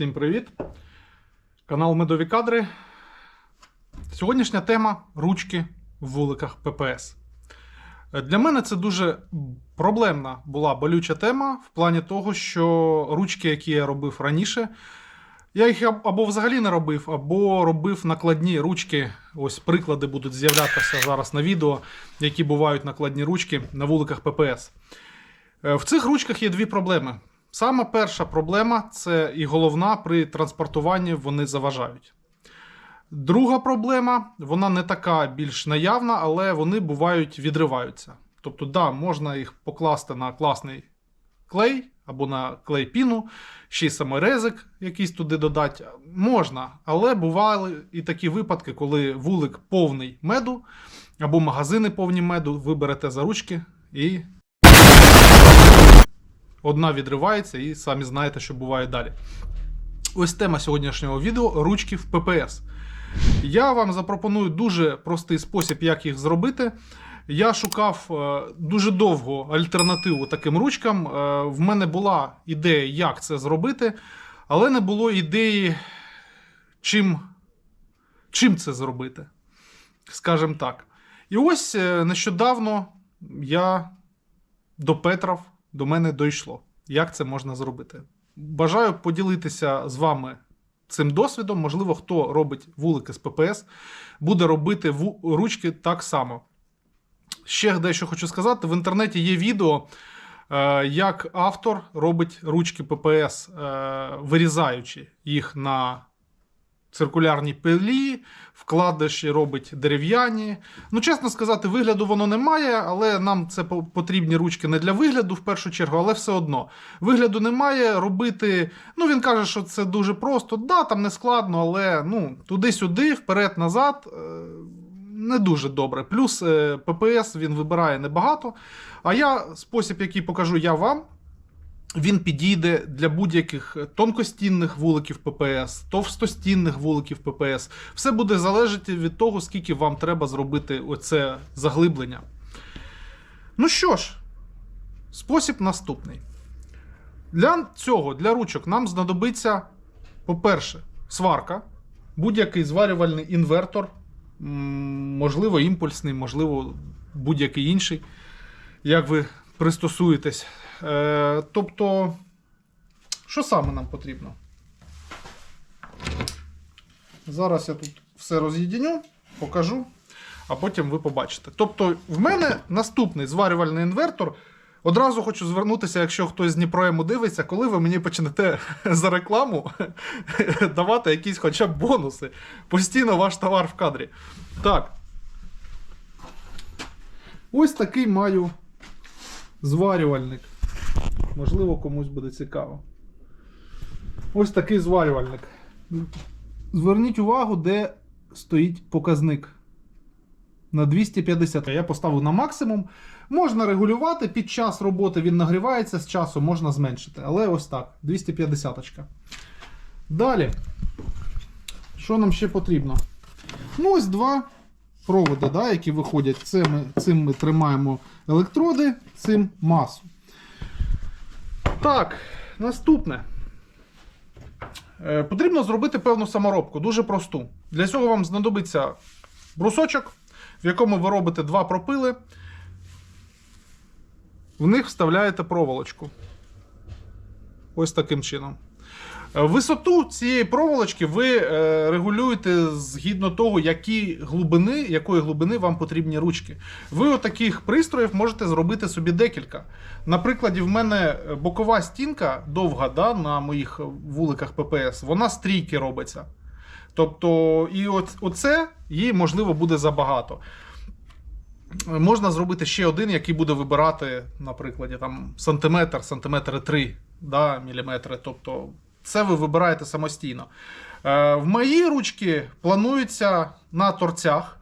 Всім привіт! Канал Медові Кадри. Сьогоднішня тема ручки в вуликах ППС. Для мене це дуже проблемна була болюча тема в плані того, що ручки, які я робив раніше, я їх або взагалі не робив, або робив накладні ручки. Ось приклади будуть з'являтися зараз на відео, які бувають накладні ручки на вуликах ППС. Е, В цих ручках є дві проблеми. Сама перша проблема це і головна при транспортуванні вони заважають. Друга проблема, вона не така більш наявна, але вони бувають відриваються. Тобто, да, можна їх покласти на класний клей або на клей піну, ще й саморезик якийсь туди додати. Можна, але бували і такі випадки, коли вулик повний меду, або магазини повні меду, ви берете за ручки і одна відривається, і самі знаєте, що буває далі. Ось тема сьогоднішнього відео ручки в ППС. Я вам запропоную дуже простий спосіб, як їх зробити. Я шукав е, дуже довго альтернативу таким ручкам. Е, В мене була ідея, як це зробити, але не було ідеї, чим, чим це зробити. Скажімо так. І ось е, нещодавно я допетрав, до мене дійшло, як це можна зробити. Бажаю поділитися з вами цим досвідом. Можливо, хто робить вулики з ППС, буде робити ручки так само. Ще дещо хочу сказати: в інтернеті є відео, е, як автор робить ручки ППС, е, вирізаючи їх на циркулярній пилі, вкладиші робить дерев'яні. Ну, чесно сказати, вигляду воно не має, але нам це потрібні ручки не для вигляду, в першу чергу, але все одно. Вигляду немає. Робити. Ну, він каже, що це дуже просто. Да, там не складно, але ну, туди-сюди, вперед-назад. е, Не дуже добре. Плюс е, ППС він вибирає небагато. А я спосіб, який покажу я вам, він підійде для будь-яких тонкостінних вуликів ППС, товстостінних вуликів ППС. Все буде залежати від того, скільки вам треба зробити оце заглиблення. Ну що ж, спосіб наступний. Для цього, для ручок, нам знадобиться, по-перше, сварка, будь-який зварювальний інвертор, можливо, імпульсний, можливо, будь-який інший, як ви пристосуєтесь. Е, тобто, що саме нам потрібно? Зараз я тут все роз'єдню, покажу, а потім ви побачите. Тобто, в мене наступний зварювальний інвертор. Одразу хочу звернутися, якщо хтось з Дніпроему дивиться, коли ви мені почнете за рекламу давати якісь хоча б бонуси. Постійно ваш товар в кадрі. Так. Ось такий маю зварювальник. Можливо, комусь буде цікаво. Ось такий зварювальник. Зверніть увагу, де стоїть показник. На 250. Я поставив на максимум. Можна регулювати, під час роботи він нагрівається, з часу можна зменшити. Але ось так, 250. -очка. Далі. Що нам ще потрібно? Ну, ось два проводи, да, які виходять. Це ми, цим ми тримаємо електроди, цим масу. Так, наступне. Е, Потрібно зробити певну саморобку, дуже просту. Для цього вам знадобиться брусочок, в якому ви робите два пропили. В них вставляєте проволочку. Ось таким чином. Е, Висоту цієї проволочки ви е, регулюєте згідно того, які глибини, якої глибини вам потрібні ручки. Ви отаких пристроїв можете зробити собі декілька. Наприклад, в мене бокова стінка довга да, на моїх вуликах ППС, вона стрійки робиться. Тобто, і оце їй можливо буде забагато. Можна зробити ще один, який буде вибирати, наприклад, там, сантиметр, сантиметри 3 да, міліметри. Тобто, це ви вибираєте самостійно. Е, в мої ручки плануються на торцях.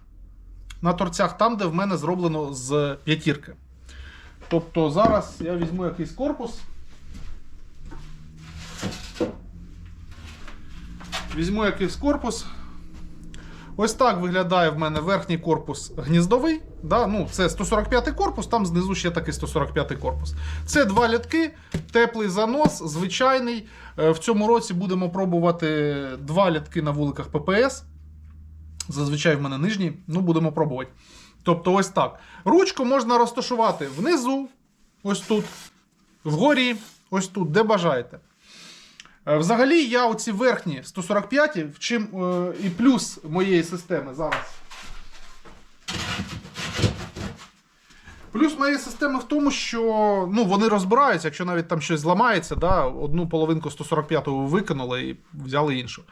На торцях там, де в мене зроблено з п'ятірки. Тобто зараз я візьму якийсь корпус. Візьму якийсь корпус. Ось так виглядає в мене верхній корпус гніздовий. Да? Ну, це 145 корпус, там знизу ще такий 145 корпус. Це два лятки, теплий занос, звичайний. Е, В цьому році будемо пробувати два лятки на вуликах ППС. Зазвичай в мене нижній, ну будемо пробувати. Тобто, ось так. Ручку можна розташувати внизу, ось тут, вгорі, ось тут, де бажаєте. Е, Взагалі, я оці верхні 145, в чим е, і плюс моєї системи зараз. Плюс моєї системи в тому, що ну, вони розбираються, якщо навіть там щось зламається, да, одну половинку 145-го викинули і взяли іншу.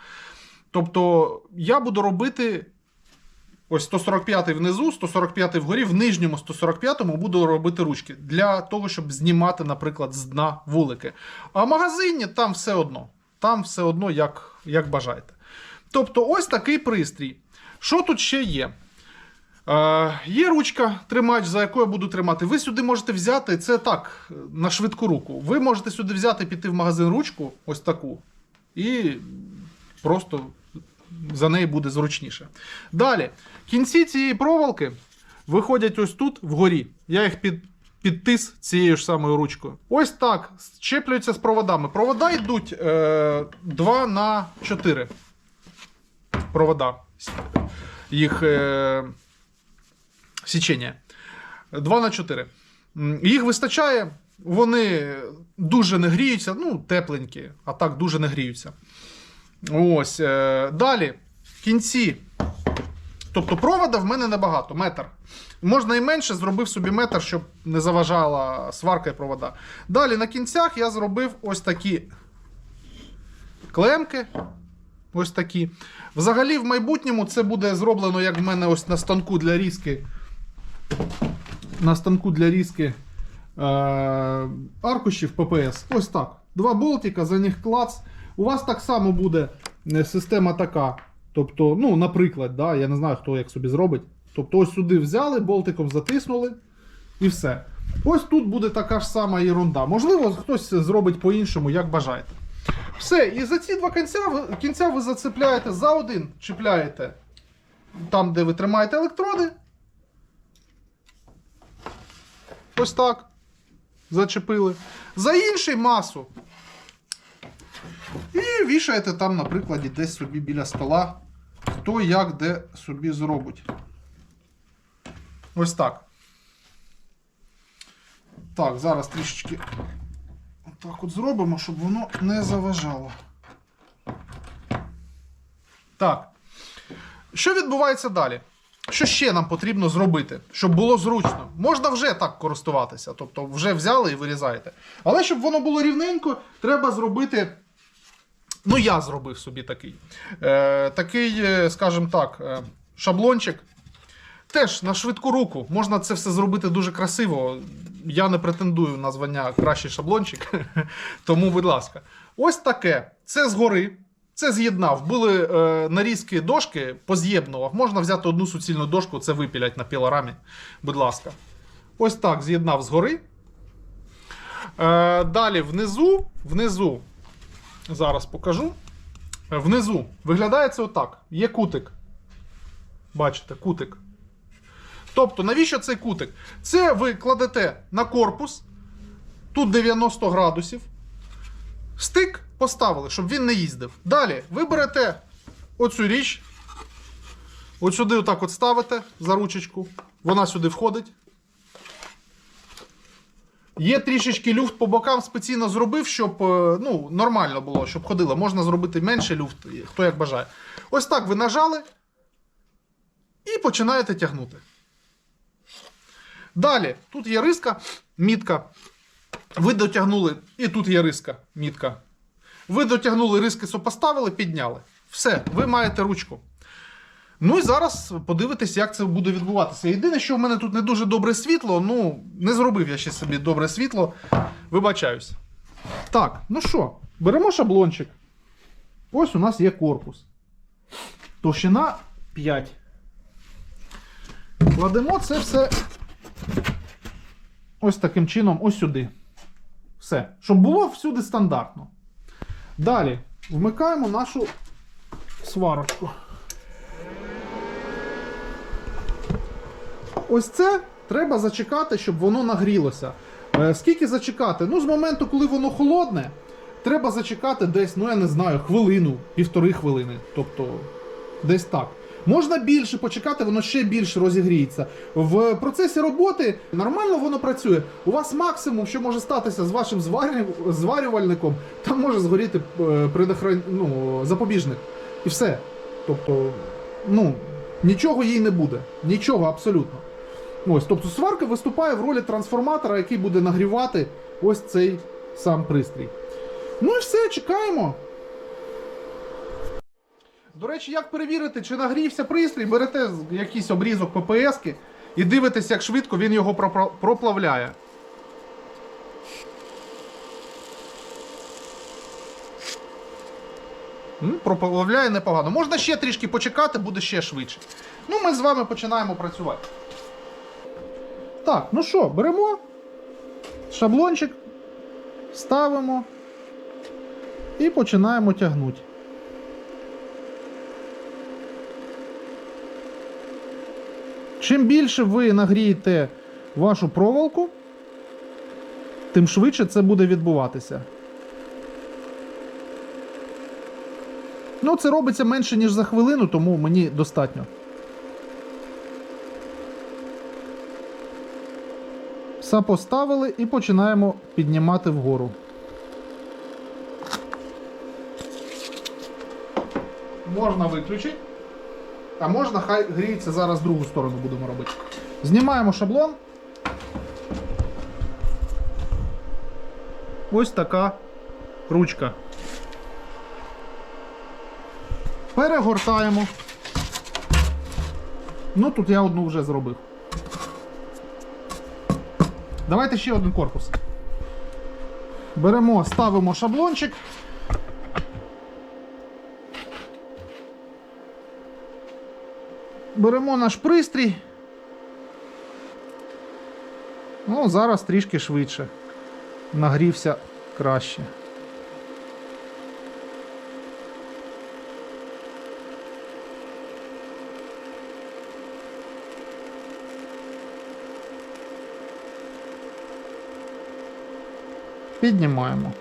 Тобто я буду робити ось 145 внизу, 145 вгорі, в нижньому 145-му буду робити ручки для того, щоб знімати, наприклад, з дна вулики. А в магазині там все одно. Там все одно, як, як бажаєте. Тобто, ось такий пристрій. Що тут ще є? Е, є ручка, тримач, за яку я буду тримати. Ви сюди можете взяти це так, на швидку руку. Ви можете сюди взяти, піти в магазин ручку, ось таку, і просто за неї буде зручніше. Далі, кінці цієї проволоки виходять ось тут вгорі. Я їх під, підтис цією ж самою ручкою. Ось так щеплюються з проводами. Провода йдуть е, 2 на 4 провода. Їх е, січення. 2 на 4. Їх вистачає, вони дуже не гріються, ну, тепленькі, а так дуже не гріються. Ось. Е, далі, кінці. Тобто провода в мене небагато, метр. Можна і менше, зробив собі метр, щоб не заважала сварка і провода. Далі на кінцях я зробив ось такі клемки. Ось такі. Взагалі, в майбутньому це буде зроблено, як в мене ось на станку для різки. На станку для різки е- аркушів ППС. Ось так. Два болтика, за них клац. У вас так само буде е, система така. Тобто, ну, наприклад, да, я не знаю, хто як собі зробить. Тобто, ось сюди взяли, болтиком затиснули і все. Ось тут буде така ж сама ерунда. Можливо, хтось зробить по-іншому, як бажаєте. Все, і за ці два кінця, кінця ви зацепляєте за один, чіпляєте там, де ви тримаєте електроди. Ось так. Зачепили. За інший масу. І вішаєте там, наприклад, десь собі біля стола. Хто як де собі зробить. Ось так. Так, зараз трішечки так от зробимо, щоб воно не заважало. Так. Що відбувається далі? Що ще нам потрібно зробити, щоб було зручно? Можна вже так користуватися, тобто вже взяли і вирізаєте. Але щоб воно було рівненько, треба зробити. Ну, я зробив собі такий. Е, такий, е, скажімо так, е, шаблончик. Теж на швидку руку. Можна це все зробити дуже красиво. Я не претендую на звання кращий шаблончик. Тому, будь ласка, ось таке. Це згори. Це з'єднав. Були е, нарізки дошки, поз'єднував. Можна взяти одну суцільну дошку, це випілять на пілорамі. Будь ласка. Ось так з'єднав згори. Е, далі внизу, внизу, зараз покажу. Е, Внизу виглядає це отак. Є кутик. Бачите, кутик. Тобто, навіщо цей кутик? Це ви кладете на корпус, тут 90 градусів. Стик поставили, щоб він не їздив. Далі ви берете оцю річ. От сюди отак от ставите за ручечку. Вона сюди входить. Є трішечки люфт по бокам спеційно зробив, щоб е, ну, нормально було, щоб ходило. Можна зробити менше люфт, хто як бажає. Ось так ви нажали і починаєте тягнути. Далі, тут є риска, мітка. Ви дотягнули, і тут є риска, мітка. Ви дотягнули риски, сопоставили, підняли. Все, ви маєте ручку. Ну і зараз подивитись, як це буде відбуватися. Єдине, що в мене тут не дуже добре світло, ну, не зробив я ще собі добре світло. Вибачаюсь. Так, ну що, беремо шаблончик. Ось у нас є корпус. Товщина 5. Кладемо це все ось таким чином, ось сюди. Все. Щоб було всюди стандартно. Далі вмикаємо нашу сварочку. Ось це треба зачекати, щоб воно нагрілося. Е, Скільки зачекати? Ну, з моменту, коли воно холодне, треба зачекати десь, ну я не знаю, хвилину, півтори хвилини. Тобто, десь так. Можна більше почекати, воно ще більше розігріється. В процесі роботи нормально воно працює. У вас максимум, що може статися з вашим зварювальником, там може згоріти е, предохран... ну, запобіжник. І все. Тобто, ну, нічого їй не буде. Нічого абсолютно. Ось, тобто сварка виступає в ролі трансформатора, який буде нагрівати ось цей сам пристрій. Ну і все, чекаємо. До речі, як перевірити, чи нагрівся пристрій, берете якийсь обрізок ППС-ки і дивитесь, як швидко він його проплавляє. Проплавляє непогано. Можна ще трішки почекати, буде ще швидше. Ну, ми з вами починаємо працювати. Так, ну що, беремо шаблончик, ставимо і починаємо тягнути. Чим більше ви нагрієте вашу проволоку, тим швидше це буде відбуватися. Ну, це робиться менше, ніж за хвилину, тому мені достатньо. Все поставили і починаємо піднімати вгору. Можна виключити. А можна, хай гріється зараз другу сторону будемо робити. Знімаємо шаблон. Ось така ручка. Перегортаємо. Ну, тут я одну вже зробив. Давайте ще один корпус. Беремо, ставимо шаблончик. Беремо наш пристрій. Ну, зараз трішки швидше. Нагрівся краще. Піднімаємо.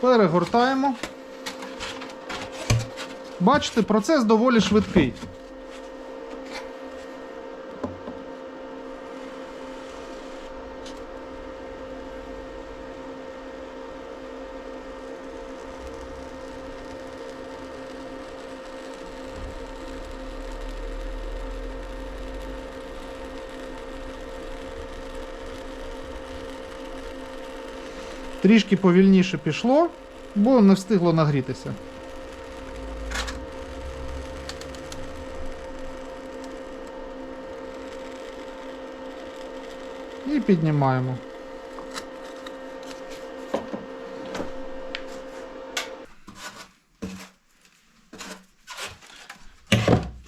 Перегортаємо. Бачите, процес доволі швидкий. Трішки повільніше пішло, бо не встигло нагрітися. І піднімаємо.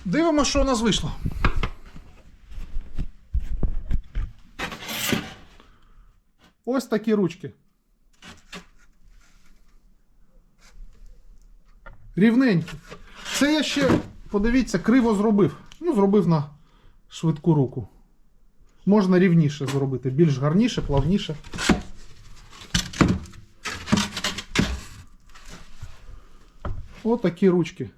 Дивимося, що у нас вийшло. Ось такі ручки. Рівненькі. Це я ще, подивіться, криво зробив. Ну, зробив на швидку руку. Можна рівніше зробити, більш гарніше, плавніше. Отакі ручки.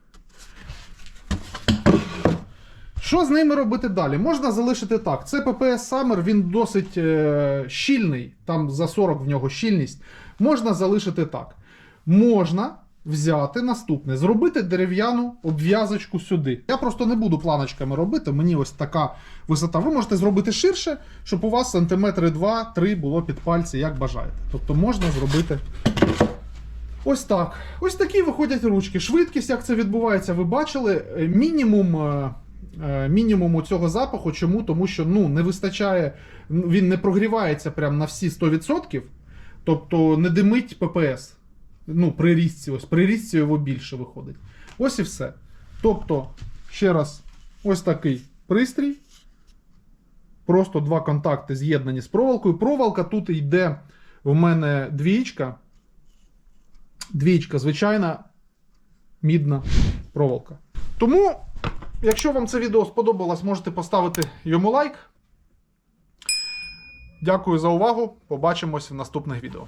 Що з ними робити далі? Можна залишити так. Це PPS Summer, він досить е, щільний, там за 40 в нього щільність. Можна залишити так. Можна взяти наступне, зробити дерев'яну обв'язочку сюди. Я просто не буду планочками робити, мені ось така висота. Ви можете зробити ширше, щоб у вас сантиметри 2-3 було під пальці, як бажаєте. Тобто можна зробити Ось так. Ось такі виходять ручки. Швидкість, як це відбувається, ви бачили. Е, Мінімум, е, е, мінімум цього запаху. Чому? Тому що ну, не вистачає, він не прогрівається прям на всі 100%. Тобто не димить ППС. Ну, при різці, ось при різці його більше виходить. Ось і все. Тобто, ще раз, ось такий пристрій. Просто два контакти з'єднані з проволокою. Проволока тут йде в мене двічка. Двічка, звичайна мідна проволока. Тому, якщо вам це відео сподобалось, можете поставити йому лайк. Дякую за увагу. Побачимось в наступних відео.